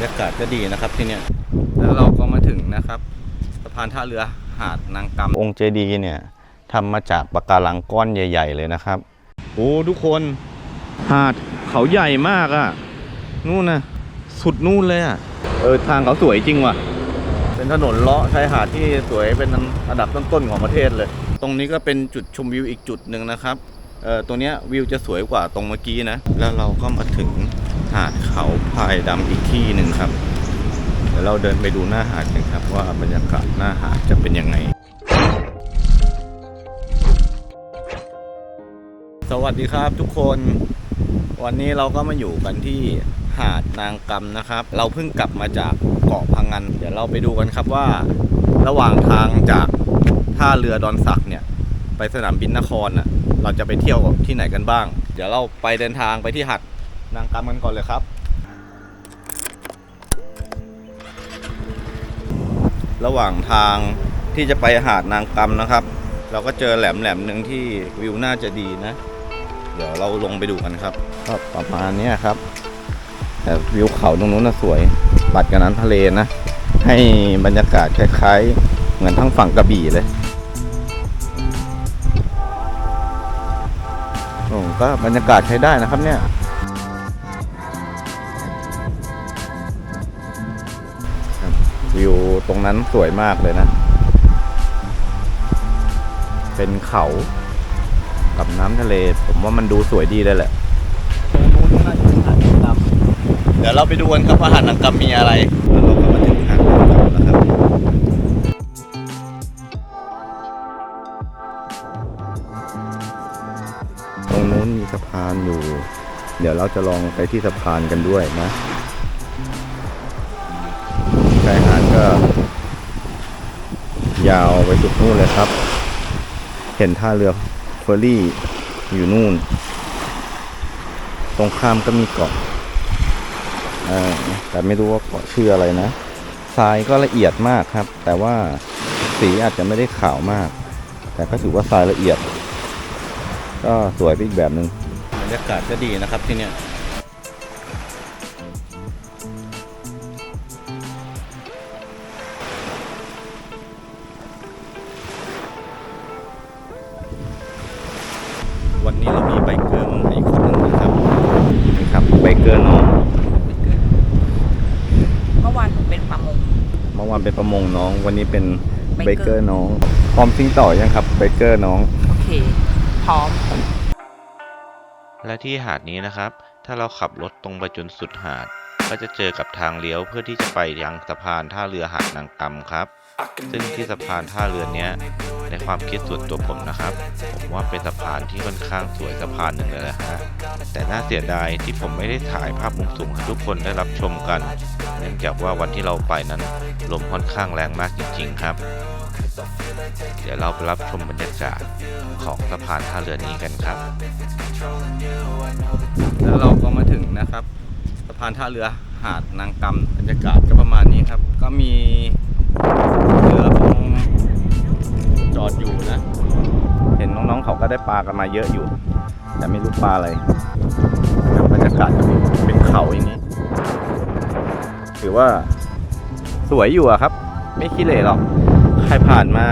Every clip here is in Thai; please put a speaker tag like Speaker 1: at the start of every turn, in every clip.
Speaker 1: รยากาศก็ดีนะครับที่เนี่ยแล้วเราก็มาถึงนะครับสะพานท่าเรือหาดนางกำองค์เจดีย์เนี่ยทำมาจากปะการังก้อนใหญ่ ๆ เลยนะครับโอ้ทุกคนหาดเขาใหญ่มากอะนู่นนะสุดนู่นเลยอะเออทางเขาสวยจริงว่ะ เป็นถนนเลาะชายหาดที่สวยเป็นอันดับต้นๆของประเทศเลย ตรงนี้ก็เป็นจุดชมวิวอีกจุดหนึ่งนะครับเอ่อตรงเนี้ยวิวจะสวยกว่าตรงเมื่อกี้นะ แล้วเราก็มาถึง หาดเขาพายดำอีกที่หนึ่งครับ เดี๋ยวเราเดินไปดูหน้าหาดกันครับ ว่าบรรยากาศหน้าหาดจะเป็นยังไง สวัสดีครับทุกคน วันนี้เราก็มาอยู่กันที่หาดนางกำนะครับ เราเพิ่งกลับมาจากเกาะพังงัน เดี๋ยวเราไปดูกันครับว่า ระหว่างทางจากท่าเรือดอนสักเนี่ย ไปสนามบินนครน่ะเราจะไปเที่ยวที่ไหนกันบ้าง เดี๋ยวเราไปเดินทางไปที่หาด นางกำกันก่อนเลยครับ ระหว่างทางที่จะไปหาดนางกำนะครับ เราก็เจอแหลมแหลมหนึ่งที่วิวน่าจะดีนะ เดี๋ยวเราลงไปดูกันครับก็ประมาณนี้ครับ แต่วิวเขาตรงนู้นน่ะสวยบัดกับน้ำทะเลนะ ให้บรรยากาศคล้ายๆ เหมือนทั้งฝั่งกระบี่เลยโอ้ก็บรรยากาศใช้ได้นะครับเนี่ย ตรงนั้นสวยมากเลยนะ เป็นเขากับน้ำทะเล ผมว่ามันดูสวยดีเลยแหละเดี๋ยวเราไปดูกันครับว่าหาดนางกำมีอะไรแล้วเราก็มาถึงหาดนางกำแล้วครับตรงนู้นมีสะพานอยู่ เดี๋ยวเราจะลองไปที่สะพานกันด้วยนะชายหาดก็ ยาวไปสุดนู่นเลยครับ เห็นท่าเรือเฟอร์รี่อยู่นู่น ตรงข้ามก็มีเกาะแต่ไม่รู้ว่าเกาะชื่ออะไรนะทรายก็ละเอียดมากครับ แต่ว่าสีอาจจะไม่ได้ขาวมาก แต่ก็ถือว่าทรายละเอียด ก็สวยไปอีกแบบหนึ่งบรรยากาศก็ดีนะครับที่เนี่ย วานเป็
Speaker 2: นประมง
Speaker 1: น้อง วันนี้เป็นไบ
Speaker 2: ไบ
Speaker 1: เก
Speaker 2: เก
Speaker 1: อ
Speaker 2: อร์
Speaker 1: ร์น้อง พร้อมซิงต่อยังครับไบเกอร์น้อง
Speaker 2: โอเค พร้อม
Speaker 3: และที่หาดนี้นะครับ ถ้าเราขับรถตรงไปจนสุดหาด ก็จะเจอกับทางเลี้ยวเพื่อที่จะไปยังสะพานท่าเรือหาดนางกำครับ ซึ่งที่สะพานท่าเรือเนี้ย ในความคิดส่วนตัวผมนะครับ ผมว่าเป็นสะพานที่ค่อนข้างสวยสะพานหนึ่งเลยนะฮะแต่น่าเสียดายที่ผมไม่ได้ถ่ายภาพมุมสูงให้ทุกคนได้รับชมกัน เนื่องจากว่าวันที่เราไปนั้นลมค่อนข้างแรงมากจริง ๆ ครับ เดี๋ยวเราไปรับชมบรรยากาศของสะพานท่าเรือนี้กันครับ
Speaker 1: แล้วเราก็มาถึงนะครับ สะพานท่าเรือ หาดนางกำบรรยากาศก็ประมาณนี้ครับ ก็มีเรือประมงจอดอยู่นะ เห็นน้องๆเขาก็ได้ปลากันมาเยอะอยู่ แต่ไม่รู้ปลาอะไรบรรยากาศก็เป็นเขาอย่างนี้ ถือว่าสวยอยู่อะครับ ไม่ขี้เหร่หรอก ใครผ่านมา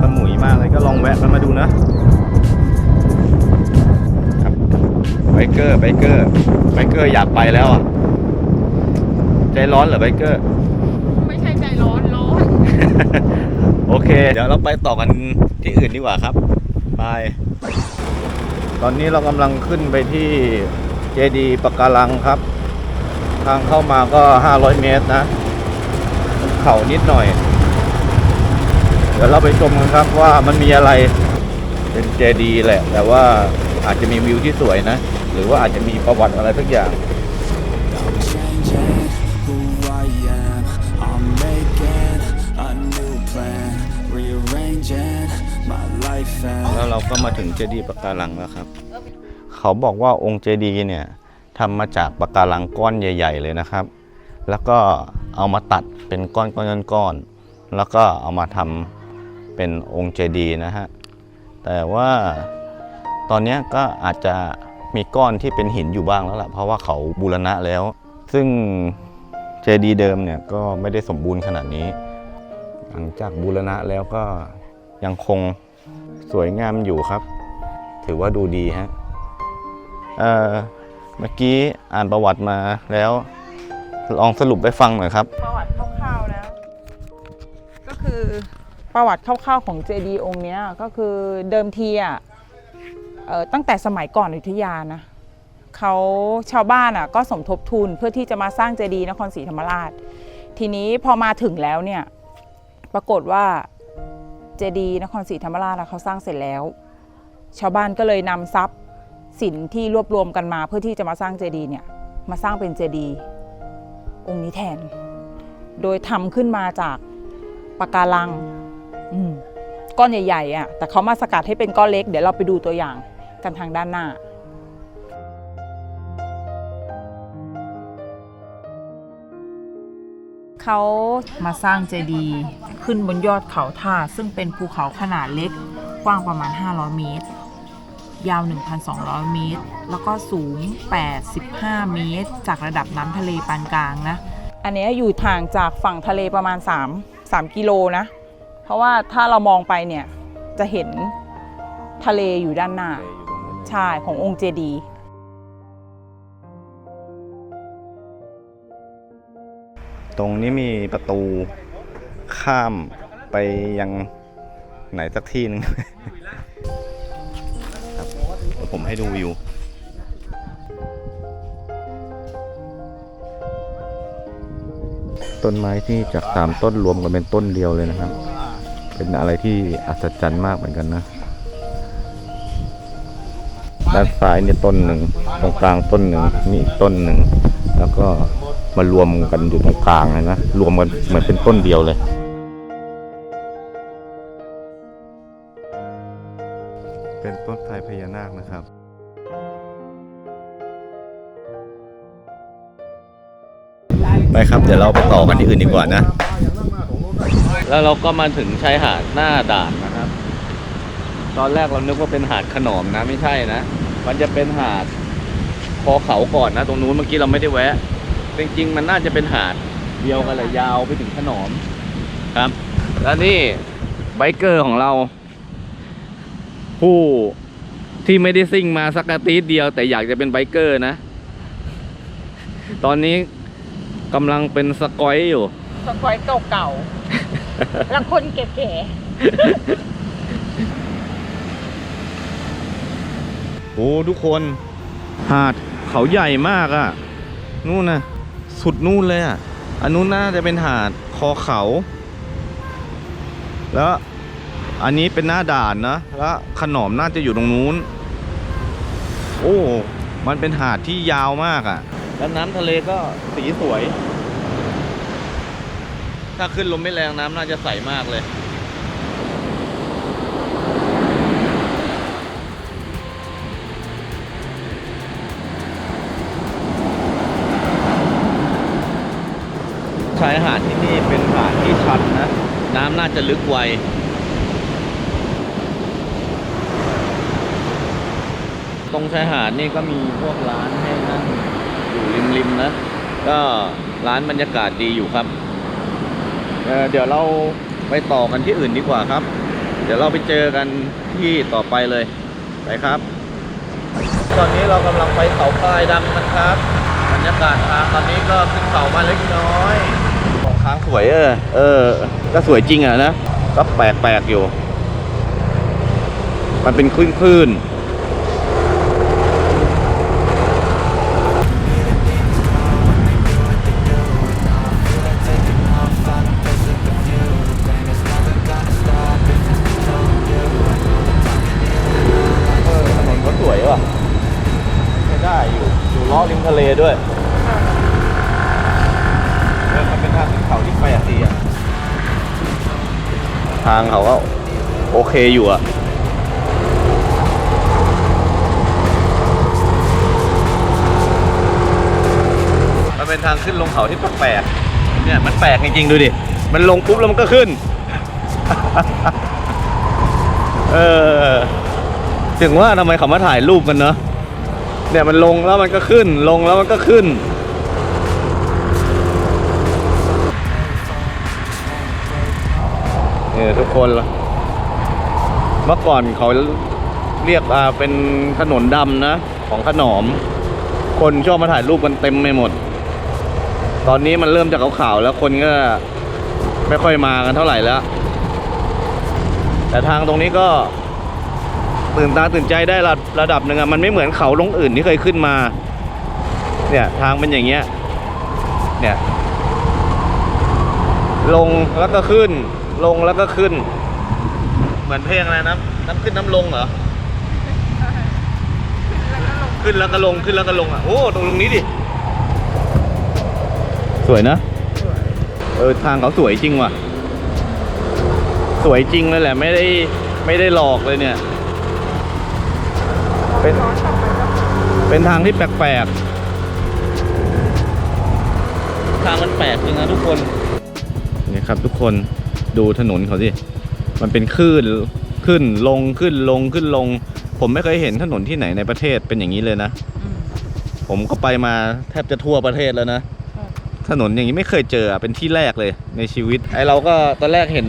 Speaker 1: สมุยมากเลยก็ลองแวะกันมาดูนะไบเกอร์ไบเกอร์ไบเกอร์อยากไปแล้วอะ ใจร้อนเหรอไบเกอร์
Speaker 2: ไม่ใช่ใจร้อนร้อน
Speaker 1: โอเค เดี๋ยวเราไปต่อกันที่อื่นดีกว่าครับไปตอนนี้เรากำลังขึ้นไปที่เจดีปะการังครับ ทางเข้ามาก็ 500 เมตรนะ เขานิดหน่อย เดี๋ยวเราไปชมกันครับว่ามันมีอะไรเป็นเจดีแหละ แต่ว่าอาจจะมีวิวที่สวยนะ หรือว่าอาจจะมีประวัติอะไรสักอย่าง แล้วเราก็มาถึงเจดีย์ปะการังแล้วครับ เขาบอกว่าองค์เจดีย์เนี่ยทำมาจากปะการังก้อนใหญ่ ๆ เลยนะครับ แล้วก็เอามาตัดเป็นก้อนก้อนก้อนๆแล้วก็เอามาทำเป็นองค์เจดีย์นะฮะ แต่ว่าตอนนี้ก็อาจจะมีก้อนที่เป็นหินอยู่บ้างแล้วล่ะเพราะว่าเขาบูรณะแล้ว ซึ่งเจดีย์เดิมเนี่ยก็ไม่ได้สมบูรณ์ขนาดนี้ หลังจากบูรณะแล้วก็ยังคง สวยงามอยู่ครับ ถือว่าดูดีฮะเเมื่อกี้อ่านประวัติมาแล้ว ลองสรุปให้ฟังหน่อยครับ
Speaker 2: ประวัติคร่าวๆนะก็คือประวัติคร่าวๆของเจดีย์องค์เนี้ยก็คือเดิมทีอะตั้งแต่สมัยก่อนอยุธยานะเขาชาวบ้านอะก็สมทบทุนเพื่อที่จะมาสร้างเจดีย์นครศรีธรรมราช ทีนี้พอมาถึงแล้วเนี่ยปรากฏว่า เจดีย์นครศรีธรรมราชอะเขาสร้างเสร็จแล้ว ชาวบ้านก็เลยนำทรัพย์สินที่รวบรวมกันมาเพื่อที่จะมาสร้างเจดีย์เนี่ยมาสร้างเป็นเจดีย์องค์นี้แทน โดยทำขึ้นมาจากปะการังก้อนใหญ่ๆอะแต่เขามาสกัดให้เป็นก้อนเล็ก เดี๋ยวเราไปดูตัวอย่างกันทางด้านหน้า เขามาสร้างเจดีย์ขึ้นบนยอดเขาท่า ซึ่งเป็นภูเขาขนาดเล็กกว้างประมาณ 500 เมตร ยาว 1,200 เมตร แล้วก็สูง 85 เมตร จากระดับน้ำทะเลปานกลางนะ อันเนี้ยอยู่ห่างจากฝั่งทะเลประมาณ 3 3 กิโลนะ เพราะว่าถ้าเรามองไปเนี่ย จะเห็นทะเลอยู่ด้านหน้า ใช่ ขององค์เจดีย์
Speaker 1: ตรงนี้มีประตูข้ามไปยังไหนสักที่หนึงครับผมให้ดูวิวต้นไม้ที่จากสามต้นรวมกันเป็นต้นเดียวเลยนะครับ เป็นอะไรที่อัศจรรย์มากเหมือนกันนะ ด้านซ้ายเนี่ยต้นหนึ่ง ตรงกลางต้นหนึ่งนี่อีกต้นหนึ่ง แล้วก็ มารวมกันอยู่ตรงกลางเลยนะรวมกันเหมือนเป็นต้นเดียวเลย เป็นต้นไทรพญานาคนะครับไปครับเดี๋ยวเราไปต่อกันที่อื่นดีกว่านะ แล้วเราก็มาถึงชายหาดหน้าด่านนะครับ ตอนแรกเรานึกว่าเป็นหาดขนอมนะไม่ใช่นะ มันจะเป็นหาดคอเขาก่อนนะ ตรงนู้นเมื่อกี้เราไม่ได้แวะ จริงๆ มันน่าจะเป็นหาดเดียวกันเลยยาวไปถึงขนอมครับ แล้วนี่ไบเกอร์ของเรา ผู้ที่ไม่ได้ซิ่งมาสักอาทิตย์เดียวแต่อยากจะเป็นไบเกอร์นะ ตอนนี้กำลังเป็นสกอยอยู่
Speaker 2: สกอยเก่าๆ แล้วคนแก่
Speaker 1: โอ้ ทุกคน หาดเขาใหญ่มากอะ่ะ นู่นนะ สุดนู่นเลยอะ่ะอันนู้นน่าจะเป็นหาดคอเขา แล้วอันนี้เป็นหน้าด่านนะแล้วขนอมน่าจะอยู่ตรงนู้น โอ้ มันเป็นหาดที่ยาวมากอะ่ะ แล้วน้ำทะเลก็สีสวย ถ้าขึ้นลมไม่แรงน้ำน่าจะใสมากเลย จะลึกไวตรงชายหาดนี่ก็มีพวกร้านให้นั่งอยู่ริมๆนะ ก็ร้านบรรยากาศดีอยู่ครับเเดี๋ยวเราไปต่อกันที่อื่นดีกว่าครับ เดี๋ยวเราไปเจอกันที่ต่อไปเลยไปครับ ตอนนี้เรากำลังไปเขาปลายดำกันครับ บรรยากาศทางตอนนี้ก็ขึ้นเขามาเล็กน้อย ของค้างสวยเออ เออ ก็สวยจริงอะนะ ก็แปลกๆอยู่ มันเป็นคลื่นคลื่นถนนก็สวยว่ะไม่ได้อยู่อยู่ล้อริมทะเลด้วย ทางเขาก็โอเคอยู่อะมันเป็นทางขึ้นลงเขาที่แปลกๆเนี่ยมันแปลกจริงๆดูดิ มันลงปุ๊บแล้วมันก็ขึ้น เออ ถึงว่าทำไมเขามาถ่ายรูปกันเนาะ เนี่ยมันลงแล้วมันก็ขึ้น ลงแล้วมันก็ขึ้น เออทุกคนละเมื่อก่อนเขาเรียกอ่าเป็นถนนดำนะ ของขนอม คนชอบมาถ่ายรูปกันเต็มไปหมด ตอนนี้มันเริ่มจากขาวๆแล้วคนก็ไม่ค่อยมากันเท่าไหร่แล้ว แต่ทางตรงนี้ก็ตื่นตาตื่นใจได้ระระดับหนึ่งอะมันไม่เหมือนเขาลงอื่นที่เคยขึ้นมา เนี่ยทางเป็นอย่างเงี้ยเนี่ยลงแล้วก็ขึ้น ลงแล้วก็ขึ้น เหมือนเพลงอะไรนะน้ำขึ้นน้ำลงเหรอขึ้นแล้วก็ลงขึ้นแล้วก็ลงอะโอ้ตรงตรงนี้ดิสวยนะเออทางเขาสวยจริงว่ะ สวยจริงเลยแหละไม่ได้ไม่ได้หลอกเลยเนี่ย เป็นเป็นทางที่แปลกๆทางมันแปลกจริงนะทุกคนนี่ครับทุกคน ดูถนนเขาสิมันเป็นคลื่นขึ้นลงขึ้นลงขึ้นลง ผมไม่เคยเห็นถนนที่ไหนในประเทศเป็นอย่างนี้เลยนะ
Speaker 2: อืม
Speaker 1: ผมก็ไปมาแทบจะทั่วประเทศแล้วนะ
Speaker 2: ครับ
Speaker 1: ถนนอย่างนี้ไม่เคยเจออะเป็นที่แรกเลยในชีวิตไอเราก็ตอนแรกเห็น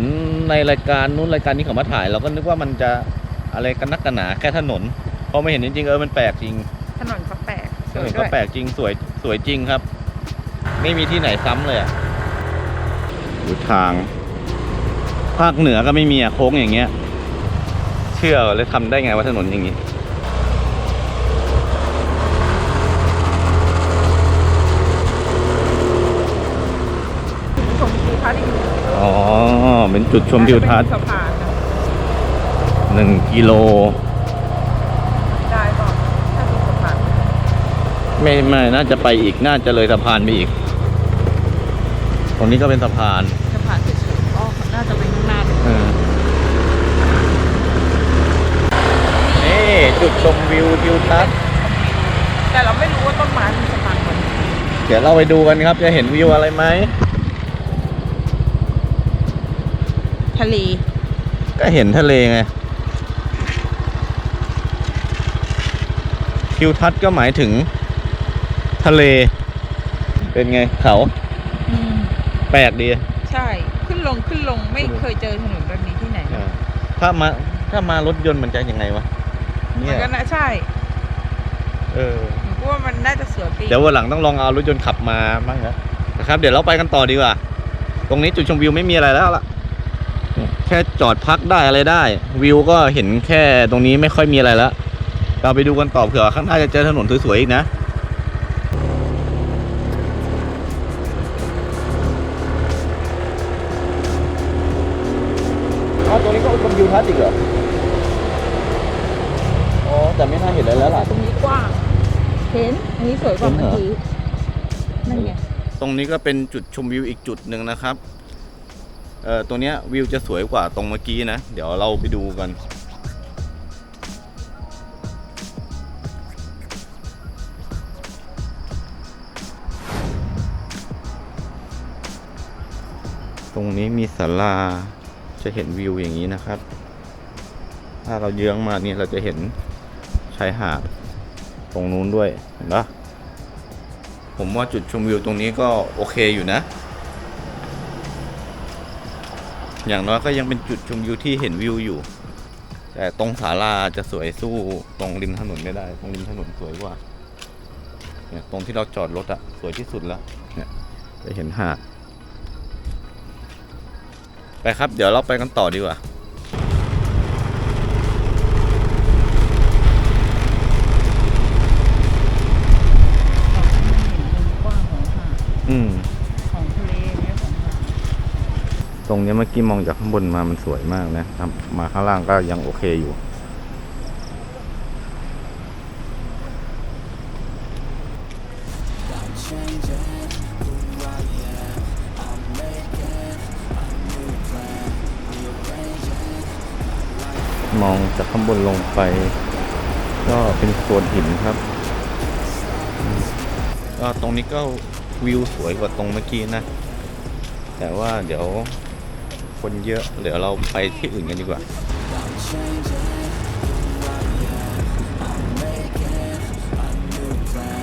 Speaker 1: ในรายการนู้นรายการนี้เขามาถ่าย เราก็นึกว่ามันจะอะไรกันนักกันหนาแค่ถนนพอมาเห็นจริงๆเออมันแปลกจริง
Speaker 2: ถนนเขาแปลกส
Speaker 1: ถ
Speaker 2: วนย
Speaker 1: น
Speaker 2: ด้
Speaker 1: ก็
Speaker 2: วย
Speaker 1: แปลกจริงสวยสวยจริงครับ ไม่มีที่ไหนซ้ำเลยอะดูทาง ภาคเหนือก็ไม่มีอะโค้งอย่างเงี้ย เชื่อเลยทำได้ไงว่าถนนอย่างนี้
Speaker 2: ชมทิวทัศน์อีก
Speaker 1: อ๋อเป็นจุดชมทิวทัศน์
Speaker 2: สะพานนะ
Speaker 1: หนึ่งกิโล
Speaker 2: ได้ป่ะถ้าเป็นสะพาน
Speaker 1: ไม่ไม่น่าจะไปอีกน่าจะเลยสะพานไปอีก ตรงนี้ก็เป็นสะพาน
Speaker 2: สะพานเฉยๆอ๋อน่าจะเป็นข้างหน้าด้วย
Speaker 1: เออนี่ จุดชมวิวทิวทัศน์
Speaker 2: แต่เราไม่รู้ว่าต้นไม้มีสะพานบน
Speaker 1: เดี๋ยวเราไปดูกันครับ จะเห็นวิวอะไรไหม
Speaker 2: ทะเล
Speaker 1: ก็เห็นทะเลไงทิวทัศน์ก็หมายถึง ทะเล เป็นไงเขา
Speaker 2: อืม
Speaker 1: แปลกดี
Speaker 2: ใช่ขึ้นลงขึ้นลงไม่เคยเจอถนนแบบนี้ที่ไหน
Speaker 1: ถ้ามาถ้ามารถยนต์มันจะยังไงวะ
Speaker 2: มั
Speaker 1: เนี่
Speaker 2: น
Speaker 1: ย
Speaker 2: ก็น่าใช่
Speaker 1: เออ
Speaker 2: หนูก็ว่ามันน่าจะสวยปี
Speaker 1: เดี๋ยววันหลังต้องลองเอารถยนต์ขับมาบ้างนะนะครับ เดี๋ยวเราไปกันต่อดีกว่า ตรงนี้จุดชมวิวไม่มีอะไรแล้วล่ะ แค่จอดพักได้อะไรได้ วิวก็เห็นแค่ตรงนี้ไม่ค่อยมีอะไรแล้ว เราไปดูกันต่อเผื่อข้างหน้าจะเจอถนนสวยๆอีกนะ อ๋อตรงนี้ก็ชมวิวทัศน์อีกเหรออ๋อ ห็นอั
Speaker 2: นนี้สวยกว่า
Speaker 1: เห็น
Speaker 2: เมื่
Speaker 1: เหรอ
Speaker 2: อกี้นั่นไง
Speaker 1: ตรงนี้ก็เป็นจุดชมวิวอีกจุดหนึ่งนะครับ เอ่อตัวเนี้ยวิวจะสวยกว่าตรงเมื่อกี้นะ เดี๋ยวเราไปดูกันตรงนี้มีศาลาจะเห็นวิวอย่างนี้นะครับ ถ้าเราเยื้องมาเนี่ยเราจะเห็นชายหาด ตรงนู้นด้วยเห็นปะผมว่าจุดชมวิวตรงนี้ก็โอเคอยู่นะ อย่างน้อยก็ยังเป็นจุดชมวิวที่เห็นวิวอยู่ แต่ตรงศาลาจะสวยสู้ตรงริมถนนไม่ได้ ตรงริมถนนสวยกว่า เนี่ยตรงที่เราจอดรถอะสวยที่สุดแล้ว เนี่ยจะเห็นหาด ไปครับ เดี๋ยวเราไปกันต่อดีกว่า
Speaker 2: กว้างของหาด
Speaker 1: อืม
Speaker 2: ของทะเลเนี่ยของหาด
Speaker 1: ตรงเนี้ยเมื่อกี้มองจากข้างบนมามันสวยมากนะครับมาข้างล่างก็ยังโอเคอยู่
Speaker 4: changing who I am. I'm making a new plan, rearranging
Speaker 1: มองจากข้างบนลงไป ก็เป็นโซนหินครับอืมก็ตรงนี้ก็ วิวสวยกว่าตรงเมื่อกี้นะ แต่ว่าเดี๋ยวคนเยอะ เดี๋ยวเราไปที่อื่นกันดีกว่า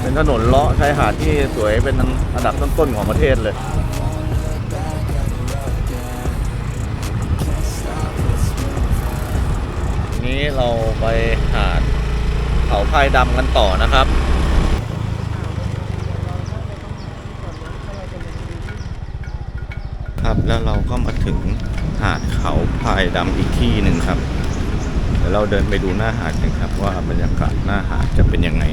Speaker 1: เป็นถนนเลาะชายหาดที่สวยเป็นอันดับต้นๆของประเทศเลยนี้เราไปหาดเขาพายดำกันต่อนะครับ ครับ แล้วเราก็มาถึงหาดเขาพายดำอีกที่หนึ่งครับเดี๋ยวเราเดินไปดูหน้าหาดกันครับ ว่าบรรยากาศหน้าหาดจะเป็นยังไง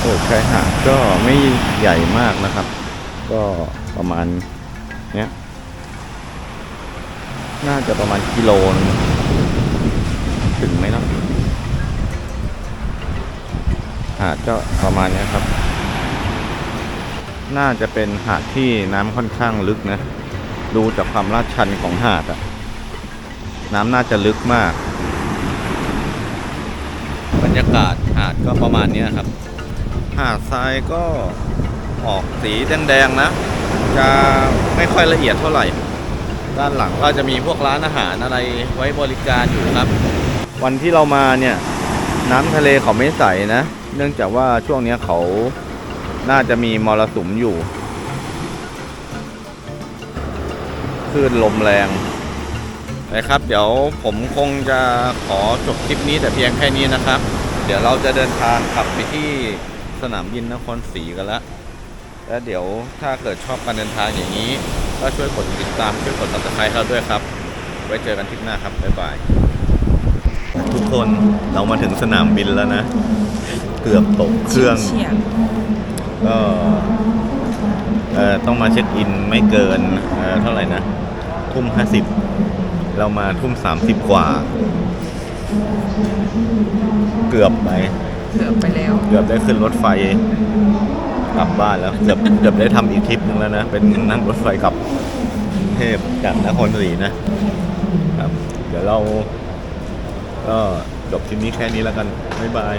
Speaker 1: โอ้ชายหาดก็ไม่ใหญ่มากนะครับ ก็ประมาณเนี้ย น่าจะประมาณกิโลนึงถึงไหมเนาะหาดก็ประมาณนี้ครับ น่าจะเป็นหาดที่น้ำค่อนข้างลึกนะ ดูจากความลาดชันของหาดอะน้ำน่าจะลึกมาก บรรยากาศหาดก็ประมาณนี้ครับ หาดทรายก็ออกสีแดงๆนะ จะไม่ค่อยละเอียดเท่าไหร่ ด้านหลังก็จะมีพวกร้านอาหารอะไรไว้บริการอยู่ครับ วันที่เรามาเนี่ยน้ำทะเลเขาไม่ใสนะ เนื่องจากว่าช่วงเนี้ยเขาน่าจะมีมรสุมอยู่คลื่นลมแรงนะครับ เดี๋ยวผมคงจะขอจบคลิปนี้แต่เพียงแค่นี้นะครับ เดี๋ยวเราจะเดินทางขับไปที่สนามบินนครศรีกันละแล้วเดี๋ยวถ้าเกิดชอบการเดินทางอย่างนี้ ก็ช่วยกดติดตามช่วยกด subscribe เราด้วยครับ ไว้เจอกันทริปหน้าครับ บ๊ายบาย ทุกคนเรามาถึงสนามบินแล้วนะ เกือบตกเครื่อง
Speaker 2: เฉียด
Speaker 1: ก็เอ่อต้องมาเช็คอินไม่เกินเอ่อเท่าไหร่นะ ทุ่มห้าสิบเรามาทุ่มสามสิบกว่า เกือบไป
Speaker 2: เกือบไปแล้ว
Speaker 1: เกือบได้ขึ้นรถไฟ กลับบ้านแล้วเกือบเกือบได้ทำอีกทริปหนึงแล้วนะ เป็นนั่งรถไฟกลับกรุงเทพจากนครศรีนะครับ เดี๋ยวเรา ก็จบทริปนี้แค่นี้แล้วกัน บ๊ายบาย